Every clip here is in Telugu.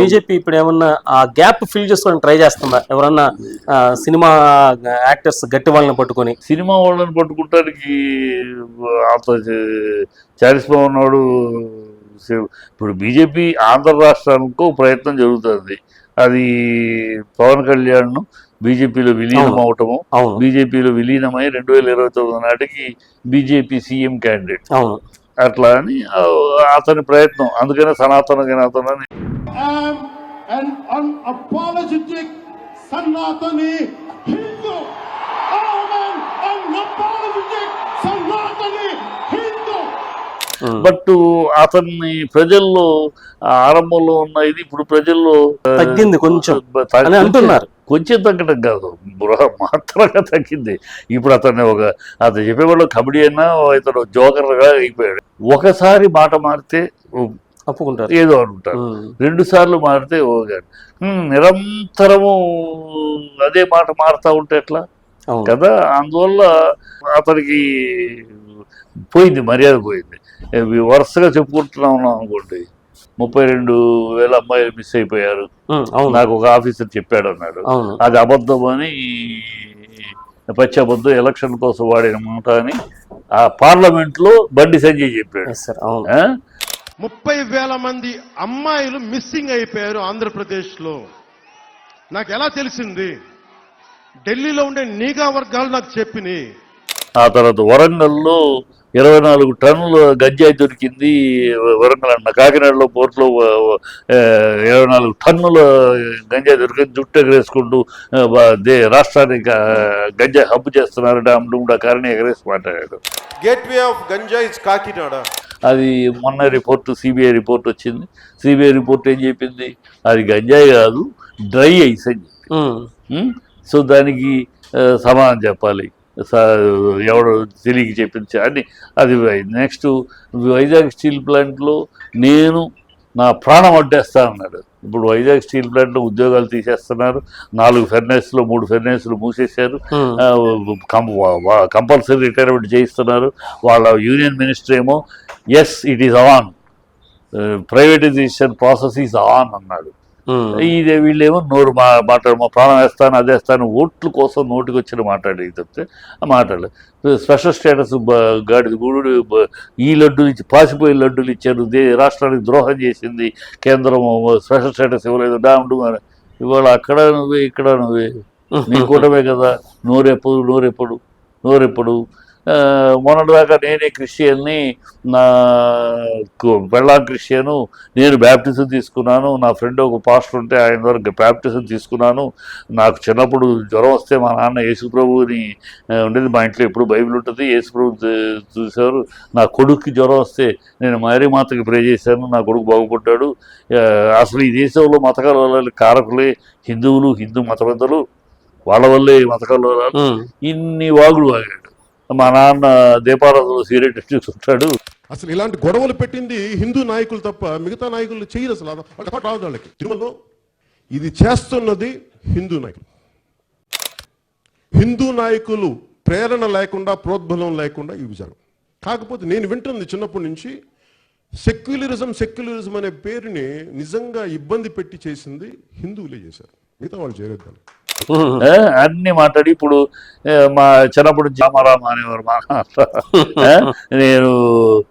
బీజేపీ ఇప్పుడు ఏమన్నా ఆ గ్యాప్ ఫిల్ చేసుకోవడానికి ట్రై చేస్తుందా? ఎవరన్నా సినిమా యాక్టర్స్ గట్టి వాళ్ళని పట్టుకొని? సినిమా వాళ్ళని పట్టుకుంటానికి అంత చారిస్మా ఉన్నాడు ఇప్పుడు బీజేపీ ఆంధ్ర రాష్ట్రానికి ప్రయత్నం జరుగుతుంది. అది పవన్ కళ్యాణ్ బీజేపీలో విలీనం. అవటము బీజేపీలో విలీనమై రెండు వేల ఇరవై తొమ్మిది నాటికి బీజేపీ సీఎం క్యాండిడేట్. అవును. అట్లా అని అతని ప్రయత్నం అందుకనే సనాతన గినాతన am an unapologetic Sanatani Hindu. I am an unapologetic Sanatani Hindu. But అతన్ని ప్రజల్లో ఆరంభంలో ఉన్న ఇది ఇప్పుడు ప్రజల్లో తగ్గింది కొంచెం అంటున్నారు. కొంచెం తగ్గడం కాదు బృహ మాత్రంగా తగ్గింది ఇప్పుడు అతన్ని ఒక అతను చెప్పేవాళ్ళు కబడ్డీ అయినా ఇతను జోకర్గా అయిపోయాడు ఒకసారి మాట మారితే ఒప్పుకుంటారు ఏదో అనుకుంటారు. రెండు సార్లు మారితే హ్మ్, నిరంతరము అదే మాట మారుతా ఉంటే ఎట్లా? కదా అందువల్ల అతనికి పోయింది మర్యాద పోయింది. వరుసగా చెప్పుకుంటున్నా ఉన్నాం అనుకోండి ముప్పై రెండు వేల అమ్మాయిలు మిస్ అయిపోయారు. నాకు ఒక ఆఫీసర్ చెప్పాడు అన్నాడు. అది అబద్ధం అని పచ్చి అబద్ధం ఎలక్షన్ కోసం వాడిన మాట అని ఆ పార్లమెంట్లో బండి సంజయ్ చెప్పాడు? ముప్పై వేల మంది అమ్మాయిలు మిస్సింగ్ అయిపోయారు ఆంధ్రప్రదేశ్లో. నాకు ఎలా తెలిసింది? ఢిల్లీలో ఉండే నిఘా వర్గాలు నాకు చెప్పినాయి. ఆ తర్వాత వరంగల్లో ఇరవై నాలుగు టన్నుల గంజాయి దొరికింది. వరంగల్ అన్న కాకినాడలో పోర్టులో ఇరవై నాలుగు టన్నుల గంజాయి దొరికింది. జుట్టు ఎగరేసుకుంటూ రాష్ట్రానికి గంజాయి హబ్బు చేస్తున్నారు. డామ్ డూమ్ కారణం ఎగరేసి మాట్లాడాడు. Gateway of Ganja is Kakinada. అది మొన్న రిపోర్ట్ సిబిఐ రిపోర్ట్ వచ్చింది. సిబిఐ రిపోర్ట్ ఏం చెప్పింది? అది గంజాయి కాదు డ్రై ఐస్ అని సో దానికి సమాధానం చెప్పాలి. ఎవడు తెలియక చెప్పించి అని అది నెక్స్ట్ వైజాగ్ స్టీల్ ప్లాంట్లో నేను నా ప్రాణం అడ్డేస్తా అన్నాడు. ఇప్పుడు వైజాగ్ స్టీల్ ప్లాంట్లో ఉద్యోగాలు తీసేస్తున్నారు. నాలుగు ఫెర్నెస్లు మూడు ఫెర్నెస్లు మూసేశారు. ఉమ్, కంపల్సరీ రిటైర్మెంట్ చేయిస్తున్నారు. వాళ్ళ యూనియన్ మినిస్టర్ ఏమో yes it is on privatization process is on అన్నాడు. ఇదే వీళ్ళేమో నోరు మా మాట్లాడు మా ప్రాణం వేస్తాను అదే వేస్తాను ఓట్ల కోసం నోటికి వచ్చిన మాట్లాడేది చెప్తే ఆ మాట్లాడలేదు స్పెషల్ స్టేటస్ గాడి గూడు ఈ లడ్డూలు ఇచ్చి పాసిపోయే లడ్డూలు ఇచ్చారు దే రాష్ట్రానికి ద్రోహం చేసింది కేంద్రం స్పెషల్ స్టేటస్ ఇవ్వలేదు డామ్ డూమ్ అని ఇవాళ అక్కడ నువ్వే ఇక్కడ నువ్వే. నీ కూటమే కదా నోరెప్పుడు నోరెప్పుడు నోరెప్పుడు. మొన్నటిదాకా నేనే క్రిస్టియన్ని నా పెళ్ళాం క్రిస్టియను నేను బ్యాప్టిజం తీసుకున్నాను నా ఫ్రెండ్ ఒక పాస్టర్ ఉంటే ఆయన ద్వారా బ్యాప్టిజం తీసుకున్నాను. నాకు చిన్నప్పుడు జ్వరం వస్తే మా నాన్న యేసుప్రభుని ఉండేది మా ఇంట్లో ఎప్పుడు బైబిల్ ఉంటుంది యేసుప్రభు చూశారు. నా కొడుక్కి జ్వరం వస్తే నేను మేరీ మాతకి ప్రే చేశాను నా కొడుకు బాగుపడ్డాడు. అసలు ఈ దేశంలో మతకాల కారకులే హిందువులు హిందూ మత పెద్దలు వాళ్ళ వల్లే మతకాల ఇన్ని వాగులు వాగాడు. మా నాన్న దీపారాధనలో సీరియట్ చూస్తుంటాడు అసలు ఇలాంటి గొడవలు పెట్టింది హిందూ నాయకులు తప్ప మిగతా నాయకులు చేయరు అసలు. అది- వాళ్ళకి రాదు వాళ్ళకి. తిరుమలలో ఇది చేస్తున్నది హిందూ నాయకులు. హిందూ నాయకులు ప్రేరణ లేకుండా ప్రోద్బలం లేకుండా ఇవి జరగవు కాకపోతే నేను వింటుంది చిన్నప్పటి నుంచి సెక్యులరిజం సెక్యులరిజం అనే పేరుని నిజంగా ఇబ్బంది పెట్టి చేసింది హిందువులే చేశారు. మిగతా వాళ్ళు చేయలేదు అన్ని మాట్లాడి ఇప్పుడు మా చిన్నప్పుడు జామరామ అనేవారు మా నేను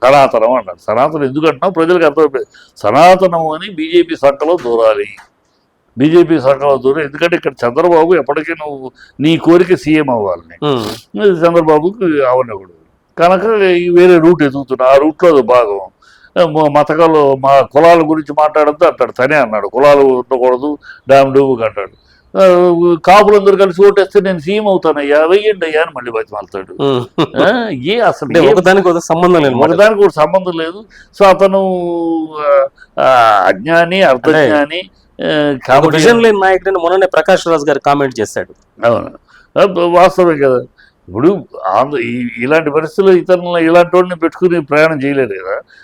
సనాతనం అన్నాడు సనాతనం ఎందుకు అంటున్నావు? ప్రజలకు అర్థమైపోయింది సనాతనం అని బీజేపీ సంఖలో దూరాలి. బీజేపీ సంఖలో దూరం ఎందుకంటే ఇక్కడ చంద్రబాబు ఎప్పటికీ నువ్వు నీ కోరిక సీఎం అవ్వాలని చంద్రబాబుకి అవనవుడు కనుక వేరే రూట్ ఎదుగుతున్నా ఆ రూట్లో అది భాగం. మతకాలు మా కులాల గురించి మాట్లాడద్దు అంటాడు. తనే అన్నాడు. కులాలు ఉండకూడదు డామ్ డూబుకి అంటాడు. కాపులందరూ కలిసి ఓటేస్తే నేను సీఎం అవుతానయ్యా వెయ్యండి అయ్యా అని మళ్ళీ బతిమాలుతాడు ఏ అసలు ఒకదానికి ఒక సంబంధం లేదు. ఒకదానికి కూడా సంబంధం లేదు. సో అతను అజ్ఞాని అర్థజ్ఞాని ఒక కాబట్టి విజన్ లేని నాయకుడిని మొన్ననే ప్రకాష్ రాజ్ గారు కామెంట్ చేశాడు. అవును. వాస్తవమే కదా. ఇప్పుడు ఇలాంటి పరిస్థితుల్లో ఇతరులను ఇలాంటి వాడిని పెట్టుకుని ప్రయాణం చేయలేరు కదా.